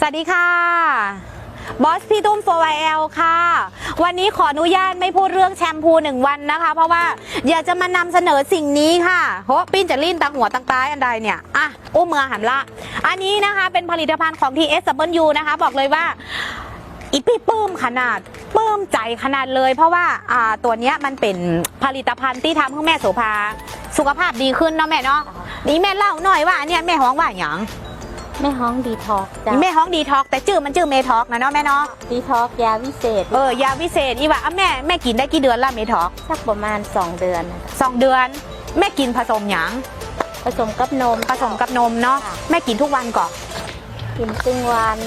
สวัสดีค่ะบอสพี่ตุ้ม 4YL ค่ะ วันนี้ขออนุญาตไม่พูดเรื่องแชมพูหนึ่งวันนะคะ เพราะว่าอยากจะมานำเสนอสิ่งนี้ค่ะเพราะปิ้นจะลิ้นตังหัวตังต้ายอันใดเนี่ย อะอุ้มเมือหันละ อันนี้นะคะเป็นผลิตภัณฑ์ของ TSW นะคะ บอกเลยว่าอีปี้ปลื้มขนาดปลื้มใจขนาดเลย เพราะว่าอ่าตัวเนี้ยมันเป็นผลิตภัณฑ์ที่ทำให้แม่โสภาสุขภาพดีขึ้นเนาะแม่เนาะนี่แม่เล่าหน่อยว่าเนี้ยแม่ฮ้องว่าอย่าง แม่ห้องดีท็อกจ้ะนี่แม่ฮ้องดีท็อกแต่ชื่อมันชื่อเมท็อกนะเนาะแม่เนาะดีท็อกยาวิเศษเออยาวิเศษอีว่าอะแม่แม่กินได้กี่เดือนละเมท็อกสักประมาณ 2 เดือนนะจ๊ะสองเดือน แม่กินผสมหยังผสมกับนมผสมกับนมเนาะแม่กินทุกวันก่อนกินตึงวัน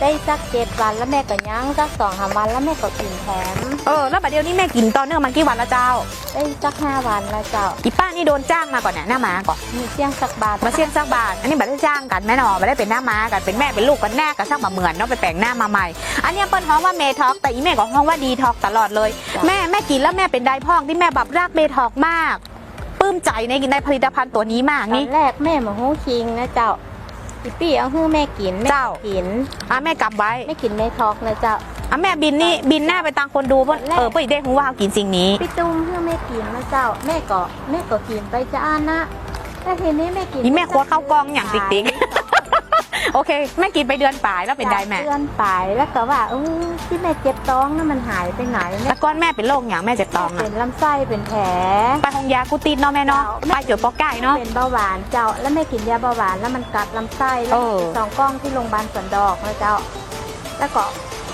ได้สักเจ็ดวันแล้วแม่ก็ยั้งสักสองสามวันแล้วแม่ก็กินแถมเออแล้วบัดเดี๋ยวนี้แม่กินต่อเนื่องมากี่วันละเจ้า ได้สักห้าวันแล้วเจ้าอีป้านี่โดนจ้างมาก่อนเนี่ยหน้ามาก่อนมีเสี่ยงสักบาทมาเสี่ยงสักบาทอันนี้บัได้จ้างกันแม่เนอไม่ได้เป็นหน้าม้ากันเป็นแม่เป็นลูกกันแน่กันสักมาเหมือนเนาะไปแปลงหน้ามาใหม่ อันเนี้ยเปิ้ลฮ้องว่าเมท็อกแต่อีแม่ก็ฮ้องว่าดีท็อกตลอดเลย แม่แม่กินแล้วแม่เป็นไดพองที่แม่แบบรักเมท็อกมากปลื้มใจในในผลิตภัณฑ์ตัวนี้มากตอนี่นแรกแม่มาหูคิงนะเจ้า อีปี้เอาให้แม่กินแม่เจ้า กินอะแม่กำไว้ไม่กินไม่ท็อกนะเจ้า อะแม่บินนี่บินหน้าไปตามคนดูเพิ่นเออเพื่อได้รู้ว่าเขากินสิ่งนี้ พี่ตุ้มให้แม่กินนะเจ้า แม่ก็แม่ก็กินไปจ้านะแต่ทีนี้แม่กินนี่แม่ครัวเข้ากองอย่างติ๊กติ๊ก โอเคแม่กินไปเดือนป่ายแล้วเป็นไดแม่เดือนปลายแล้วก็ว่าเออที่แม่เจ็บท้องนั่นมันหายไปไหนแม่แต่ก้อนแม่เป็นโรคอย่างแม่เจ็บตองเป็อะนลำไส้เป็นแผลไปหงยากูติดเนาะแม่เนาะไปจุดปอกไก่เนาะเป็นเบาหวานเจ้าแล้วแม่กินยาเบาหวานแล้วมันกัดลำไส้แล้วเออสองกล้องที่โรงพยาบาลสวนดอกนะเจ้า แล้วก็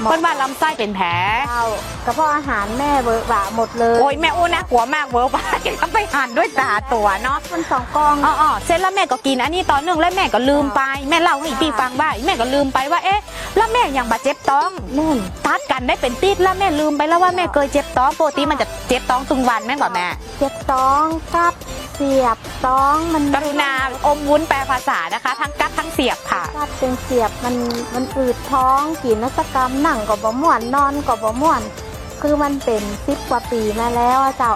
หมอเพิ่นว่าลำไส้เป็นแผลเจ้ากระเพาะอาหารแม่เบอะหวะหมดเลยโอ้ยแม่โอ้น่ากลัวมากเวิร์กไปแล้วไปอ่านด้วยตาตัวเนาะมันสองกล้องอ๋ออ๋อเสร็จแล้วแม่ก็กินอันนี้ตอนหนึ่งแล้วแม่ก็ลืมไป แม่เล่าให้พี่ฟังว่าแม่ก็ลืมไปว่าเอ๊ะแล้วแม่ยังบาดเจ็บท้องแน่นตัดกันได้เป็นติดแล้วแม่ลืมไปแล้วว่าแม่เคยเจ็บท้องปกติมันจะเจ็บท้องทุกวันแม่นกว่าแม่ เจ็บท้องกับ เสียบท้องมันกรุณาอมวุ้นแปลภาษานะคะ ทั้งกัดทั้งเสียบค่ะกัดเป็นเสียบมันมันอืดท้องกินนักกรรมนั่งก็บ่ม่วนนอนก็บ่ม่วน คือมันเป็นสิบกว่าปีมาแล้วอะเจ้า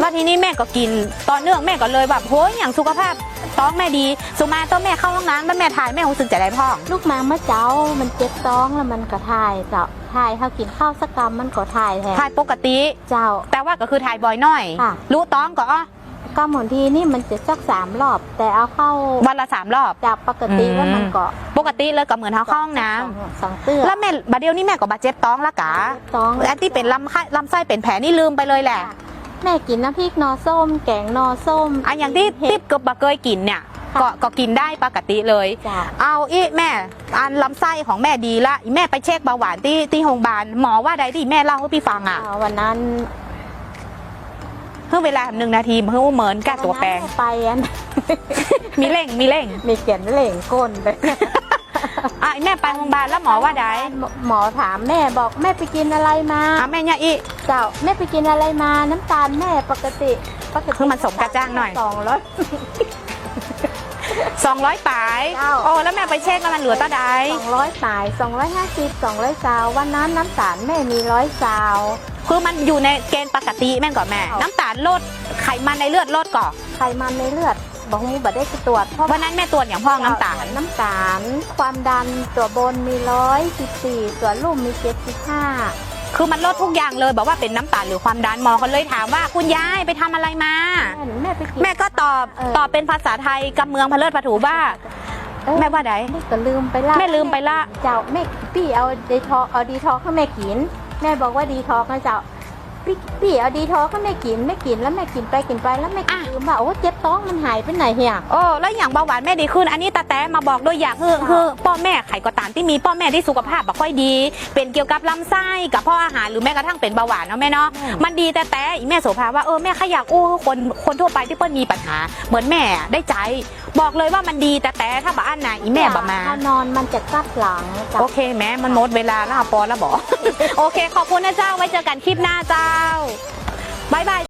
แล้วทีนี้แม่ก็กินตอนเนื่องแม่ก็เลยแบบโห้ยอย่างสุขภาพท้องแม่ดี สุมาต้องแม่เข้าห้องน้ำแล้วแม่ถ่ายแม่รู้สึกจะได้พ่องลูกมาเมื่อเจ้ามันเจ็บท้องแล้วมันก็ถ่ายเจ้าถ่ายเขากินข้าวสักกรรมมันก็ถ่ายแทนถ่ายปกติเจ้า แต่ว่าก็คือถ่ายบ่อยหน่อยค่ะรู้ท้องก็อ้อ ก็หมดทีนี่มันจะสักสามรอบ แต่เอาเข้าวันละสามรอบ จากปกติอืมแล้วมันก็ปกติเลยก็เหมือนเขาเข้าห้องน้ำสองสองเตื้อแล้วแม่บัดเดียวนี้แม่ก็บาดเจ็บท้องละกะท้องอันที่เป็นลำไส้ลำไส้เป็นแผลนี่ลืมไปเลยแหละ แม่กินน้ำพริกนอส้ม แกงนอส้มอันอย่างที่เห็ที่ดเกือบบะเคยกินเนี่ยค่ะก็ก็กินได้ปกติเลยจ้ะเอาอีแม่ อันลำไส้ของแม่ดีละอีแม่ไปเช็คเบาหวานที่ที่โรงพยาบาลหมอว่าใดที่แม่เล่าให้พี่ฟังอะอ่าวันนั้น เพิ่งเวลาหนึ่งนาทีเพิ่งเหมือนก้าตัวแปลงวันนั้นม่ไปอันมีเร่งมีเร่งมีเขียนเหล่งก้นเลยอะอีแม่ไปโรงพยาบาลแล้วหมอว่าใดหมอถามแม่บอกแม่ไปกินอะไรมาอะแม่เนี่ยอีเจ้าแม่ไปกินอะไรมา น้ำตาลแม่ปกติปกติคือมันสมกระจ้างหน่อยสองร้อย สองร้อยปลายเจ้า โอ้แล้วแม่ไปเช็คแล้วมันเหลือตาใดสองร้อยสายสองร้อยห้าสิบสองร้อยซาว วันนั้นน้ำตาลแม่มีร้อยซาว คือมันอยู่ในเกณฑ์ปกติแม่นก่อนแม่ค่ะน้ำตาลลดไขมันในเลือดลดก่อนไขมันในเลือดบอกมูบัดได้ไปตรวจเพราะวันนั้นแม่ตรวจอย่างพ่องน้ำตาล น้ำตาล ความดันตัวบนมีร้อยสิบสี่ตัวลุ่มมีเจ็ดสิบห้าคือมันลดทุกอย่างเลยบอกว่าเป็นน้ำตาลหรือความดันหมอเขาเลยถามว่าคุณยายไปทำอะไรมา แม่ไปกินแม่ก็ ตอบเออตอบเป็นภาษาไทยกับเมืองพะเลิศปถูว่าเอ้ยแม่ว่าไดแม่ก็ลืมไปละแม่ลืมไปละ เจ้าแม่พี่เอาดีทอกเอาดีทอกให้แม่กิน แม่บอกว่าดีทอกนะเจ้า พี่พี่เอาดีทอกให้แม่กินแม่กินแล้วแม่กินไปกินไปแล้วแม่ก็ลืมว่าโอ้เจ็บท้องมันหายไปไหนเฮียโอ้แล้วอย่างเบาหวานแม่ดีขึ้น อันนี้ตาแต้มาบอกด้วยอยากคือค่ะคือพ่อแม่ไขก็ตามที่มีพ่อแม่ที่สุขภาพบ่ค่อยดี เป็นเกี่ยวกับลำไส้กับพ่ออาหารหรือแม้กระทั่งเป็นเบาหวานเนาะแม่เนาะอืมมันดีแต่แต่อีแม่โสภาว่าเออแม่ขอยากอู้คนคนทั่วไปที่เปิ้ลมีปัญหา เหมือนแม่ได้ใจ บอกเลยว่ามันดีแต่แต่ถ้าบ้านไหนะอีแม่บ่มาถ้านอนมันจะกัดหลังจ้ะโอเคแม้มันหมดเวลาแล้วค่ะปอแล้วบอกโอเค ขอบคุณนะเจ้าไว้เจอกันคลิปหน้าเจ้าบายบาย